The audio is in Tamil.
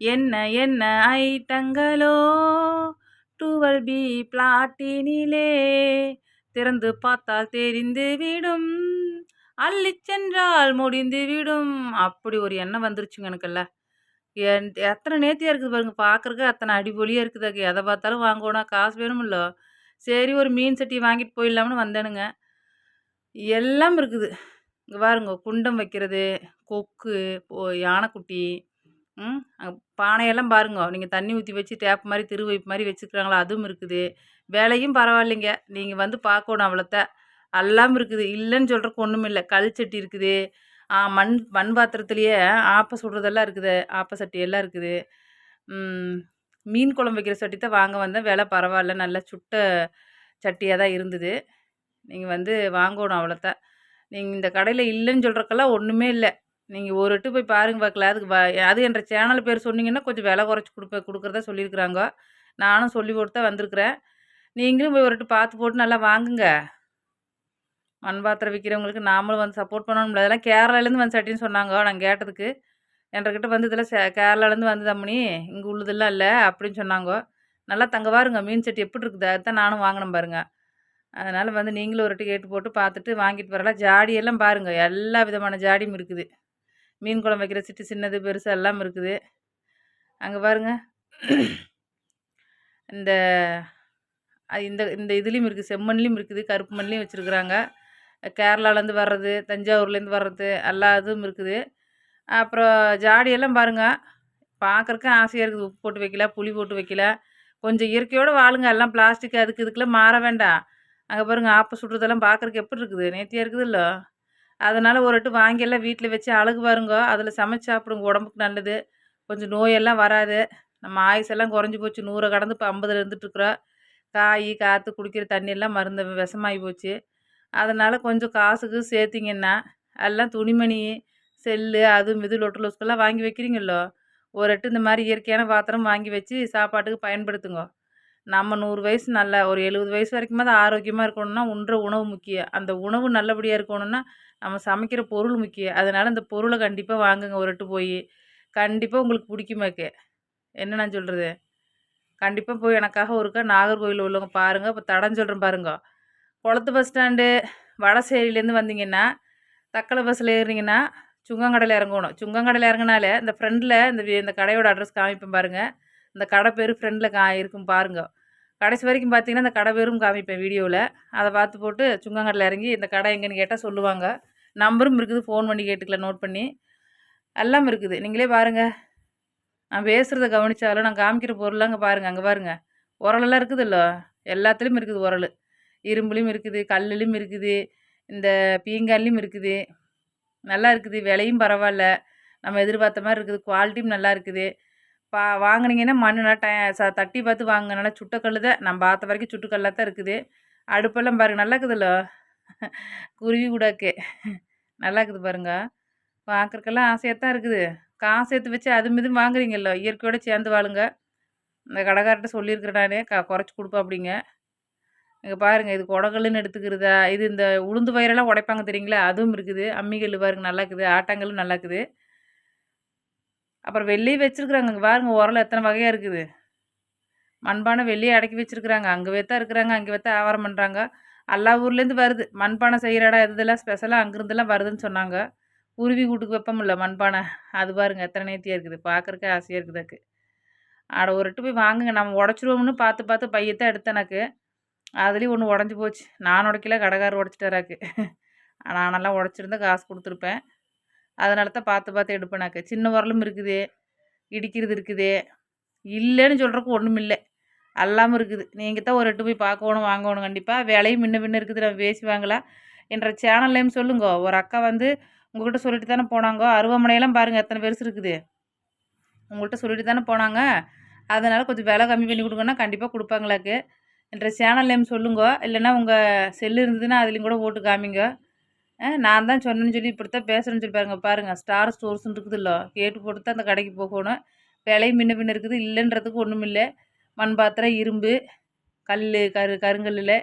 என்ன என்ன ஐட்டங்களோ? டுவல் பி பிளாட்டினிலே திறந்து பார்த்தால் தெரிந்து விடும். அள்ளி சென்றால் முடிந்து விடும். அப்படி ஒரு எண்ணம் வந்துருச்சுங்க எனக்குல்ல. என் எத்தனை நேர்த்தியாக இருக்குது பாருங்க பார்க்குறக்கு அத்தனை அடிபொலியாக இருக்குது எதை பார்த்தாலும் வாங்கணும் காசு வேணுமில்ல. சரி ஒரு மீன் சட்டி வாங்கிட்டு போயிடலாம்னு வந்தேனுங்க. எல்லாம் இருக்குது. இங்கே பாருங்க குண்டம் வைக்கிறது கொக்கு யானைக்குட்டி ம். பானையெல்லாம் பாருங்க. நீங்கள் தண்ணி ஊற்றி வச்சு டேப் மாதிரி திரு வைப்பு மாதிரி வச்சுக்கிறாங்களா அதுவும் இருக்குது. வேலையும் பரவாயில்லைங்க. நீங்கள் வந்து பார்க்கணும் அவ்வளோத்த எல்லாம் இருக்குது. இல்லைன்னு சொல்கிறக்கு ஒன்றும் இல்லை. கல் சட்டி இருக்குது. மண் மண் பாத்திரத்துலேயே ஆப்பை சுடுறதெல்லாம் இருக்குது. ஆப்ப சட்டி எல்லாம் இருக்குது. மீன் குழம்பு வைக்கிற சட்டி தான் வாங்க வந்தேன். விலை பரவாயில்ல. நல்லா சுட்ட சட்டியாக தான் இருந்தது. நீங்கள் வந்து வாங்கணும் அவ்வளோத்தான் நீங்கள் இந்த கடையில் இல்லைன்னு சொல்கிறக்கெல்லாம் ஒன்றுமே இல்லை. நீங்கள் ஒரு எட்டு போய் பாருங்க பார்க்கல. அதுக்கு வ அது என்ற சேனல் பேர் சொன்னீங்கன்னா கொஞ்சம் விலை குறைச்சி கொடுப்பேன் கொடுக்குறதா சொல்லியிருக்கிறாங்க. நானும் சொல்லி போட்டு தான் வந்திருக்கிறேன். நீங்களும் போய் ஒரு எட்டு பார்த்து போட்டு நல்லா வாங்குங்க. மண் பாத்திரம் விற்கிறவங்களுக்கு நாமளும் வந்து சப்போர்ட் பண்ணணும்ல. அதெல்லாம் கேரளாலேருந்து வந்து சட்டின்னு சொன்னாங்க நான் கேட்டதுக்கு. என்கிட்ட வந்து இதெல்லாம் சே கேரளாலேருந்து வந்து தம்மணி இங்கே உள்ளதெல்லாம் இல்லை அப்படின்னு சொன்னாங்க. நல்லா தங்க பாருங்க மீன் சட்டி எப்படி இருக்குது? அதுதான் நானும் வாங்கினேன் பாருங்கள் அதனால் வந்து நீங்களும் ஒரு கேட்டு போட்டு பார்த்துட்டு வாங்கிட்டு வரலாம். ஜாடியெல்லாம் பாருங்கள் எல்லா விதமான ஜாடியும் இருக்குது. மீன் குழம்பு வைக்கிற சிட்டு சின்னது பெருசாக எல்லாம் இருக்குது. அங்கே பாருங்க. இந்த இந்த இந்த இதுலேயும் இருக்குது செம்மண்லேயும் இருக்குது. கருப்பு மண்லேயும் வச்சுருக்குறாங்க. கேரளாலேருந்து வர்றது தஞ்சாவூர்லேருந்து வர்றது எல்லா இதுவும் இருக்குது. அப்புறம் ஜாடியெல்லாம் பாருங்கள் பார்க்குறக்கு ஆசையாக இருக்குது. உப்பு போட்டு வைக்கல புளி போட்டு வைக்கல. கொஞ்சம் இயற்கையோடு வாழுங்க. எல்லாம் பிளாஸ்டிக் அதுக்கு இதுக்கெல்லாம் மாற வேண்டாம். அங்கே பாருங்கள் ஆப்பை சுடுறதெல்லாம் பார்க்குறக்கு எப்படி இருக்குது? நேர்த்தியாக இருக்குது இல்லை அதனால் ஒரு வாட்டி வாங்கி எல்லாம் வீட்டில் வச்சு அழகு பாருங்க. அதில் சமைச்சு சாப்பிடுங்க உடம்புக்கு நல்லது. கொஞ்சம் நோயெல்லாம் வராது. நம்ம ஆயுசெல்லாம் குறைஞ்சி போச்சு. நூறை கடந்து இப்போ ஐம்பதில் இருந்துட்டுருக்குறோம். காய் காற்று குடிக்கிற தண்ணியெல்லாம் மருந்து விஷமாகி போச்சு. அதனால் கொஞ்சம் காசுக்கு சேர்த்திங்கன்னா எல்லாம் துணிமணி செல்லு அது இது லொட்டு லொஸ்கெல்லாம் வாங்கி வைக்கிறீங்களோ ஒரு எட்டு இந்த மாதிரி இயற்கையான பாத்திரம் வாங்கி வச்சு சாப்பாட்டுக்கு பயன்படுத்துங்க. நம்ம நூறு வயசு நல்லா ஒரு எழுபது வயசு வரைக்கும் அது ஆரோக்கியமாக இருக்கணும்னா உண்ற உணவு முக்கியம். அந்த உணவு நல்லபடியாக இருக்கணும்னா நம்ம சமைக்கிற பொருள் முக்கியம். அதனால் இந்த பொருளை கண்டிப்பாக வாங்குங்க ஒரு போய். கண்டிப்பாக உங்களுக்கு பிடிக்குமாக்கு என்ன நான் சொல்கிறது கண்டிப்பாக போய் எனக்காக ஒருக்கா நாகர்கோவில் உள்ளவங்க பாருங்கள் இப்போ தடம் சொல்கிறேன் பாருங்க. குளத்து பஸ் ஸ்டாண்டு வடசேரியிலேருந்து வந்தீங்கன்னா தக்கலை பஸ்ஸில் ஏறினீங்கன்னா சுங்கங்கடையில் இறங்கணும். சுங்கங்கடையில் இறங்கினாலே இந்த ஃப்ரெண்டில் இந்த இந்த கடையோட அட்ரஸ் காமிப்பேன் பாருங்கள் இந்த கடை பேர் ஃப்ரெண்டில் கா இருக்கும் பாருங்கள் கடைசி வரைக்கும் பார்த்தீங்கன்னா இந்த கடை பேரும் காமிப்பேன் வீடியோவில் அதை பார்த்து போட்டு சுங்கங்கடையில் இறங்கி இந்த கடை எங்கேன்னு கேட்டால் சொல்லுவாங்க. நம்பரும் இருக்குது ஃபோன் பண்ணி கேட்டுக்கலாம் நோட் பண்ணி. எல்லாம் இருக்குது. நீங்களே பாருங்கள் நான் பேசுகிறத கவனித்தாலும் நான் காமிக்கிற பொருளாங்க பாருங்கள் அங்கே பாருங்கள் உரலெல்லாம் இருக்குதுல்ல? எல்லாத்துலேயும் இருக்குது உரல். இரும்புலேயும் இருக்குது கல்லுலேயும் இருக்குது இந்த பீங்கான்லேயும் இருக்குது. நல்லா இருக்குது. விலையும் பரவாயில்ல. நம்ம எதிர்பார்த்த மாதிரி இருக்குது. குவாலிட்டியும் நல்லா இருக்குது. பா வாங்கினீங்கன்னா மண் நல்லா ட ச தட்டி பார்த்து வாங்கினால நல்லா சுட்டக்கல் தான் நான் பார்த்த வரைக்கும் சுட்டுக்கல்லாக தான் இருக்குது. அடுப்பெல்லாம் பாருங்கள் நல்லா இருக்குதுல்ல? குருவி கூடாக்கு நல்லா இருக்குது பாருங்க. பார்க்குறக்கெல்லாம் ஆசையாக தான் இருக்குது. காசு எடுத்து வச்சு அது மீதும் வாங்குறீங்கல்ல இயற்கையோடு சேர்ந்து வாழுங்க. இந்த கடைக்கார்ட்ட சொல்லியிருக்கிறேன் நானே க குறைச்சி கொடுப்பா அப்படிங்க. இங்கே பாருங்கள் இது குடகல்லுன்னு எடுத்துக்கிறதா இது இந்த உளுந்து பயிரெல்லாம் உடைப்பாங்க தெரியுங்களா? அதுவும் இருக்குது. அம்மிகல் பாருங்கள் நல்லா இருக்குது. ஆட்டாங்கல்லும் நல்லா இருக்குது. அப்புறம் வெள்ளையும் வச்சுருக்குறாங்க. இங்கே பாருங்க உரல் எத்தனை வகையாக இருக்குது. மண்பானை வெள்ளியை அடக்கி வச்சுருக்குறாங்க. அங்கே தான் இருக்கிறாங்க அங்கே வைத்தா வியாபாரம் பண்ணுறாங்க எல்லா ஊர்லேருந்து வருது. மண்பானை செய்கிற இடம் இதெல்லாம் ஸ்பெஷலாக அங்கேருந்துலாம் வருதுன்னு சொன்னாங்க. குருவி கூட்டுக்கு வைப்போம்ல மண்பானை. அது பாருங்க எத்தனை நேர்த்தியாக இருக்குது. பார்க்குறக்கே ஆசையாக இருக்குதாக்கு ஆட ஒரு எட்டு போய் வாங்குங்க. நம்ம உடச்சிருவோம்னு பார்த்து பார்த்து பையத்தான் எடுத்தேனக்கு அதுலேயும் ஒன்று உடஞ்சி போச்சு. நான் உடைக்கல கடைக்காரர் உடச்சிட்டாராக்கு நானெல்லாம் உடச்சிருந்தா காசு கொடுத்துருப்பேன். அதனால தான் பார்த்து பார்த்து எடுப்பேனாக்க. சின்ன உரலும் இருக்குது இடிக்கிறது இருக்குது. இல்லைன்னு சொல்கிறக்கு ஒன்றும் இல்லை. எல்லாமும் இருக்குது. நீங்கள் தான் ஒரு எட்டு போய் பார்க்கணும் வாங்கணும் கண்டிப்பாக விலையும் முன்ன பின்ன இருக்குது. நம்ம பேசி வாங்கலாம் என்ற சேனல்லையும் சொல்லுங்க. ஒரு அக்கா வந்து உங்கள்கிட்ட சொல்லிட்டு தானே போனாங்க. அருவாமனையெல்லாம் பாருங்கள் எத்தனை பெருசு இருக்குது. உங்கள்கிட்ட சொல்லிட்டு தானே போனாங்க. அதனால் கொஞ்சம் விலை கம்மி பண்ணி கொடுங்கன்னா கண்டிப்பாக கொடுப்பாங்களாக்கு. என்ற சேனல் நேம் சொல்லுங்க. இல்லைன்னா உங்கள் செல்லு இருந்ததுன்னா அதுலேயும் கூட ஓட்டு காமிங்க. நான் தான் சொன்னேன்னு சொல்லி இப்படி தான் பேசுகிறேன்னு சொல்லி பாருங்கள் பாருங்கள் ஸ்டார் ஸ்டோர்ஸ்ன்னு இருக்குது இல்லை கேட்டு போட்டு தான் அந்த கடைக்கு போகணும். விலையும் முன்ன பின்ன இருக்குது இல்லைன்றதுக்கு ஒன்றும் இல்லை மண் பாத்திரம் இரும்பு கல் கரு கருங்கல்லில்